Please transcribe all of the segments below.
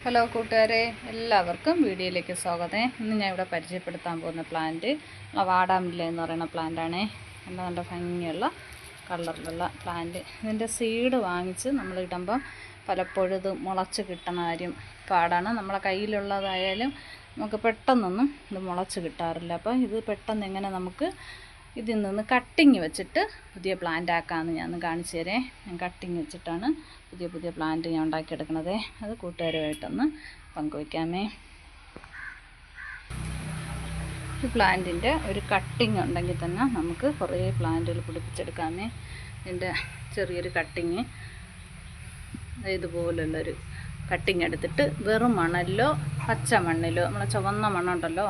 Hello കൂട്ടുകാരെ എല്ലാവർക്കും വീഡിയോയിലേക്ക് സ്വാഗതം. ഇന്ന് ഞാൻ ഇവിടെ പരിചയപ്പെടുത്താൻ പോകുന്ന പ്ലാന്റ് വാടാമില്ല എന്ന് പറയുന്ന പ്ലാന്റാണേ നല്ല നല്ല ഭംഗിയുള്ള കളറിലുള്ള പ്ലാന്റ് ഇതിന്റെ സീഡ് വാങ്ങിച്ച് നമ്മൾ ഇടുമ്പം പലപ്പോഴും ഇത് മുളച്ച് കിട്ടുന്ന കാര്യം പാടാണ്. നമ്മളെ കയ്യിലുള്ളതായാലും നമുക്ക് പെട്ടെന്നൊന്നും ഇത് മുളച്ച് കിട്ടാറില്ല. അപ്പോൾ ഇത് പെട്ടെന്ന് എങ്ങനെ നമുക്ക് ഇതിൽ നിന്ന് കട്ടിങ് വെച്ചിട്ട് പുതിയ പ്ലാന്റ് ആക്കാമെന്ന് ഞാൻ കാണിച്ചു തരേ. ഞാൻ കട്ടിങ് വെച്ചിട്ടാണ് പുതിയ പുതിയ പ്ലാന്റ് ഞാൻ ഉണ്ടാക്കിയെടുക്കണത്. അത് കൂട്ടുകാരുമായിട്ടൊന്ന് പങ്കുവയ്ക്കാമേ. ഒരു പ്ലാന്റിന്റെ ഒരു കട്ടിങ് ഉണ്ടെങ്കിൽ തന്നെ നമുക്ക് കുറേ പ്ലാന്റുകൾ പിടിപ്പിച്ചെടുക്കാമേ. ഇതിന്റെ ചെറിയൊരു കട്ടിങ് ഇതുപോലുള്ളൊരു കട്ടിങ് എടുത്തിട്ട് വെറും മണലിലോ പച്ച മണ്ണിലോ നമ്മളെ ചുവന്ന മണ്ണുണ്ടല്ലോ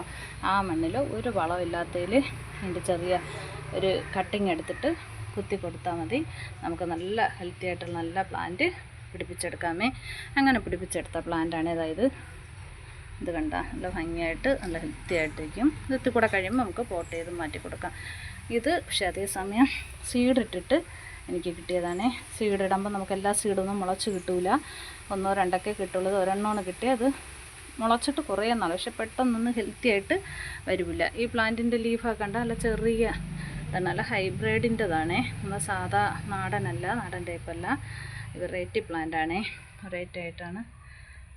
ആ മണ്ണിലോ ഒരു വളമില്ലാത്തതിൽ അതിന്റെ ചെറിയ ഒരു കട്ടിങ് എടുത്തിട്ട് കുത്തി കൊടുത്താൽ മതി. നമുക്ക് നല്ല ഹെൽത്തി ആയിട്ടുള്ള നല്ല പ്ലാന്റ് പിടിപ്പിച്ചെടുക്കാമേ. അങ്ങനെ പിടിപ്പിച്ചെടുത്ത പ്ലാന്റാണ് അതായത് ഇത് കണ്ട നല്ല ഭംഗിയായിട്ട് നല്ല ഹെൽത്തി ആയിട്ടിരിക്കും. ഇത് കൂടെ കഴിയുമ്പോൾ നമുക്ക് പോട്ട് ചെയ്ത് മാറ്റി കൊടുക്കാം. ഇത് പക്ഷേ അതേസമയം സീഡിട്ടിട്ട് എനിക്ക് കിട്ടിയതാണ്. സീഡ് ഇടുമ്പോൾ നമുക്ക് എല്ലാ സീഡൊന്നും മുളച്ച് കിട്ടൂല. ഒന്നോ രണ്ടൊക്കെ കിട്ടുള്ളൂ. ഒരെണ്ണമാണ് കിട്ടിയത്. അത് മുളച്ചിട്ട് കുറേ നാൾ പക്ഷെ പെട്ടെന്നൊന്നും ഹെൽത്തി ആയിട്ട് വരില്ല ഈ പ്ലാന്റിന്റെ ലീഫൊക്കെ കണ്ട നല്ല ചെറിയ നല്ല ഹൈബ്രിഡിന്റെതാണേ. നമ്മൾ സാധാ നാടനല്ല നാടൻ ടൈപ്പല്ല. ഇത് വെറൈറ്റി പ്ലാന്റാണേ. റേറ്റായിട്ടാണ്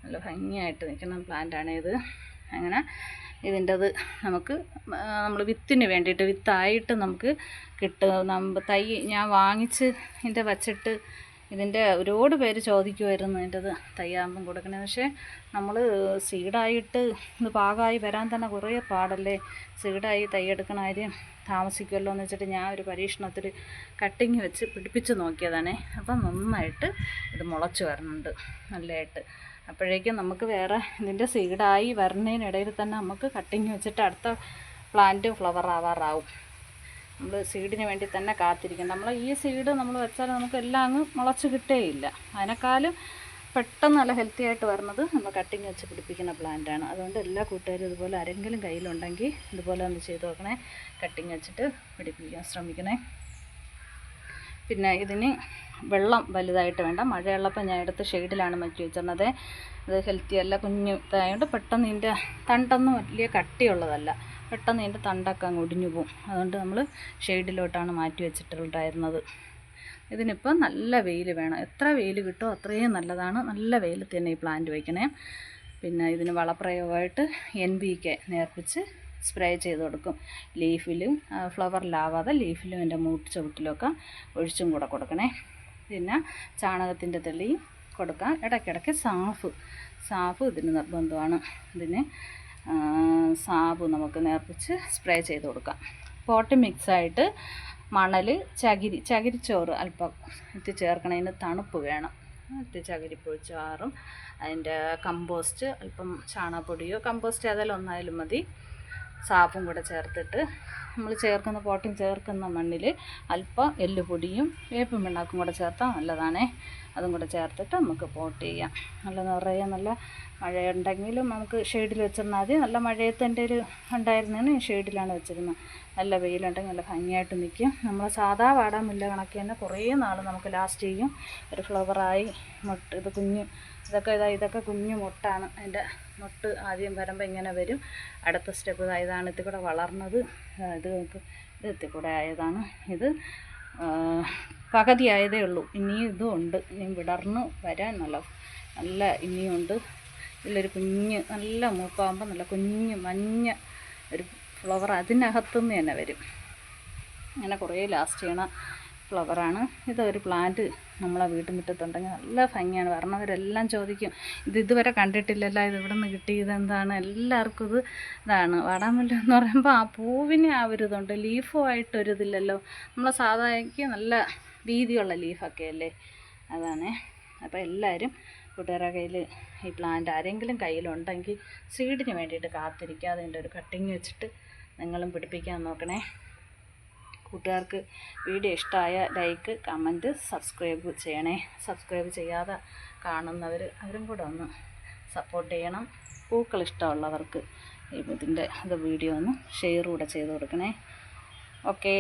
നല്ല ഭംഗിയായിട്ട് നിൽക്കുന്ന പ്ലാന്റാണ് ഇത്. അങ്ങനെ ഇതിന്റെത് നമുക്ക് നമ്മൾ വിത്തിന് വേണ്ടിയിട്ട് വിത്തായിട്ട് നമുക്ക് കിട്ടും നമ്മ തൈ ഞാൻ വാങ്ങിച്ച് ഇതിന്റെ വച്ചിട്ട് ഇതിന്റെ ഒരുപാട് പേര് ചോദിക്കുമായിരുന്നു ഇതിന്റെത് തയ്യാകുമ്പം കൊടുക്കണേ. പക്ഷേ നമ്മൾ സീഡായിട്ട് ഇത് പാകമായി വരാൻ തന്നെ കുറേ പാടല്ലേ? സീഡായി തയ്യെടുക്കണ കാര്യം താമസിക്കുമല്ലോ എന്ന് വെച്ചിട്ട് ഞാൻ ഒരു പരീക്ഷണത്തിൽ കട്ടിങ് വെച്ച് പിടിപ്പിച്ച് നോക്കിയതാണേ. അപ്പം നന്നായിട്ട് ഇത് മുളച്ച് വരുന്നുണ്ട് നല്ലതായിട്ട്. അപ്പോഴേക്കും നമുക്ക് വേറെ ഇതിന്റെ സീഡായി വരുന്നതിനിടയിൽ തന്നെ നമുക്ക് കട്ടിങ് വെച്ചിട്ട് അടുത്ത പ്ലാന്റ് ഫ്ലവർ ആവാറാവും. നമ്മൾ സീഡിന് വേണ്ടി തന്നെ കാത്തിരിക്കണം നമ്മൾ ഈ സീഡ് നമ്മൾ വെച്ചാൽ നമുക്ക് എല്ലാം അങ്ങ് മുളച്ച് കിട്ടേയില്ല. അതിനേക്കാളും പെട്ടെന്ന് നല്ല ഹെൽത്തി ആയിട്ട് വരുന്നത് നമ്മൾ കട്ടിങ് വെച്ച് പിടിപ്പിക്കുന്ന പ്ലാന്റാണ് അതുകൊണ്ട് എല്ലാ കൂട്ടുകാരും ഇതുപോലെ ആരെങ്കിലും കയ്യിലുണ്ടെങ്കിൽ ഇതുപോലെ ഒന്ന് ചെയ്ത് നോക്കണേ. കട്ടിങ് വെച്ചിട്ട് പിടിപ്പിക്കാൻ ശ്രമിക്കണേ. പിന്നെ ഇതിന് വെള്ളം വലുതായിട്ട് വേണ്ട. മഴയുള്ളപ്പോൾ ഞാൻ എടുത്ത് ഷെയ്ഡിലാണ് മാറ്റി വെച്ചിരുന്നത്. അത് ഹെൽത്തി അല്ല കുഞ്ഞു ഇതായതുകൊണ്ട് പെട്ടെന്ന് ഇതിന്റെ തണ്ടൊന്നും വലിയ കട്ടിയുള്ളതല്ല. പെട്ടെന്ന് അതിന്റെ തണ്ടൊക്കെ അങ്ങ് ഒടിഞ്ഞു പോകും. അതുകൊണ്ട് നമ്മൾ ഷെയ്ഡിലോട്ടാണ് മാറ്റി വെച്ചിട്ടുണ്ടായിരുന്നത്. ഇതിനിപ്പോൾ നല്ല വെയിൽ വേണം. എത്ര വെയിൽ കിട്ടുമോ അത്രയും നല്ലതാണ്. നല്ല വെയിൽ തന്നെ ഈ പ്ലാന്റ് വയ്ക്കണേ. പിന്നെ ഇതിന് വളപ്രയോഗമായിട്ട് എൻ ബി കെ നേർപ്പിച്ച് സ്പ്രേ ചെയ്ത് കൊടുക്കും. ലീഫിലും ഫ്ലവറിലാവാതെ ലീഫിലും എന്റെ മൂട്ട് ചവിട്ടിലൊക്കെ ഒഴിച്ചും കൂടെ കൊടുക്കണേ. പിന്നെ ചാണകത്തിന്റെ തെളിയും കൊടുക്കാം. ഇടയ്ക്കിടയ്ക്ക് സാഫ് സാഫ് ഇതിന് നിർബന്ധമാണ്. ഇതിന് സാബ് നമുക്ക് നേർപ്പിച്ച് സ്പ്രേ ചെയ്ത് കൊടുക്കാം. പോട്ട് മിക്സായിട്ട് മണൽ ചകിരി ചകിരിച്ചോറ് അല്പം എത്തി ചേർക്കണതിന് തണുപ്പ് വേണം. എത്തി ചകിരിപ്പൊഴിച്ചാറും അതിന്റെ കമ്പോസ്റ്റ് അല്പം ചാണകപ്പൊടിയോ കമ്പോസ്റ്റ് ഏതായാലും ഒന്നായാലും മതി. സാപ്പും കൂടെ ചേർത്തിട്ട് നമ്മൾ ചേർക്കുന്ന പോട്ടിങ് ചേർക്കുന്ന മണ്ണിൽ അല്പം എല്ലുപൊടിയും വേപ്പും പിണ്ണാക്കും കൂടെ ചേർത്താൽ നല്ലതാണേ. അതും കൂടെ ചേർത്തിട്ട് നമുക്ക് പോട്ട് ചെയ്യാം. നല്ല നിറയെ നല്ല മഴയുണ്ടെങ്കിലും നമുക്ക് ഷെയ്ഡിൽ വെച്ചിരുന്നാൽ മതി. നല്ല മഴയത്ത് എന്റെ ഒരു ഉണ്ടായിരുന്നതിന് ഷെയ്ഡിലാണ് വെച്ചിരുന്നത് നല്ല വെയിലുണ്ടെങ്കിൽ നല്ല ഭംഗിയായിട്ട് നിൽക്കും നമ്മൾ സാധാ വാടാമുല്ല കണക്കി തന്നെ കുറേ നാൾ നമുക്ക് ലാസ്റ്റ് ചെയ്യും. ഒരു ഫ്ലവറായി മുട്ട ഇത് കുഞ്ഞ് ഇതൊക്കെ ഇതാ ഇതൊക്കെ കുഞ്ഞു മുട്ടാണ്. അതിന്റെ മുട്ട് ആദ്യം വരുമ്പോൾ ഇങ്ങനെ വരും. അടുത്ത സ്റ്റെപ്പ് ഇതാണ് ഇത് കൂടെ വളർന്നത്. ഇത് ഇത് ഇതിൽ കൂടെ ആയതാണ്. ഇത് പകുതി ആയതേ ഉള്ളൂ. ഇനിയും ഇതും ഉണ്ട് ഇനിയും വിടർന്ന് വരാൻ നല്ല നല്ല ഇനിയും ഉണ്ട് ഇതിലൊരു കുഞ്ഞ് നല്ല മൂപ്പാകുമ്പോൾ നല്ല കുഞ്ഞ് മഞ്ഞ ഒരു ഫ്ലവർ അതിനകത്തുനിന്ന് തന്നെ വരും. അങ്ങനെ കുറേ ലാസ്റ്റ് ചെയ്യണ ഫ്ലവറാണ് ഇതൊരു പ്ലാന്റ് നമ്മളെ വീട്ടുമുറ്റത്തുണ്ടെങ്കിൽ നല്ല ഭംഗിയാണ്. വരണവരെല്ലാം ചോദിക്കും ഇത് ഇതുവരെ കണ്ടിട്ടില്ലല്ലോ? ഇത് ഇവിടെ നിന്ന് കിട്ടിയത്? എന്താണ്? എല്ലാവർക്കും ഇത് ഇതാണ്. വാടാമുല്ല എന്ന് പറയുമ്പോൾ ആ പൂവിന് ആ ഒരു ഇതുണ്ട്. ലീഫുമായിട്ടൊരിതില്ലല്ലോ നമ്മളെ സാധാരണയ്ക്ക് നല്ല വീതിയുള്ള ലീഫൊക്കെ അല്ലേ? അതാണ്. അപ്പോൾ എല്ലാവരും കൂട്ടുകാരുടെ കയ്യിൽ ഈ പ്ലാന്റ് ആരെങ്കിലും കയ്യിലുണ്ടെങ്കിൽ സീഡിന് വേണ്ടിയിട്ട് കാത്തിരിക്കാതെ അതിന്റെ ഒരു കട്ടിങ് വെച്ചിട്ട് നിങ്ങളും പിടിപ്പിക്കാൻ നോക്കണേ. കൂട്ടുകാർക്ക് വീഡിയോ ഇഷ്ടമായ ലൈക്ക് കമന്റ് സബ്സ്ക്രൈബ് ചെയ്യണേ. സബ്സ്ക്രൈബ് ചെയ്യാതെ കാണുന്നവർ അവരും കൂടെ ഒന്ന് സപ്പോർട്ട് ചെയ്യണം. പൂക്കൾ ഇഷ്ടമുള്ളവർക്ക് ഇതിന്റെ ഇത് വീഡിയോ ഒന്ന് ഷെയർ കൂടെ ചെയ്ത് കൊടുക്കണേ. ഓക്കേ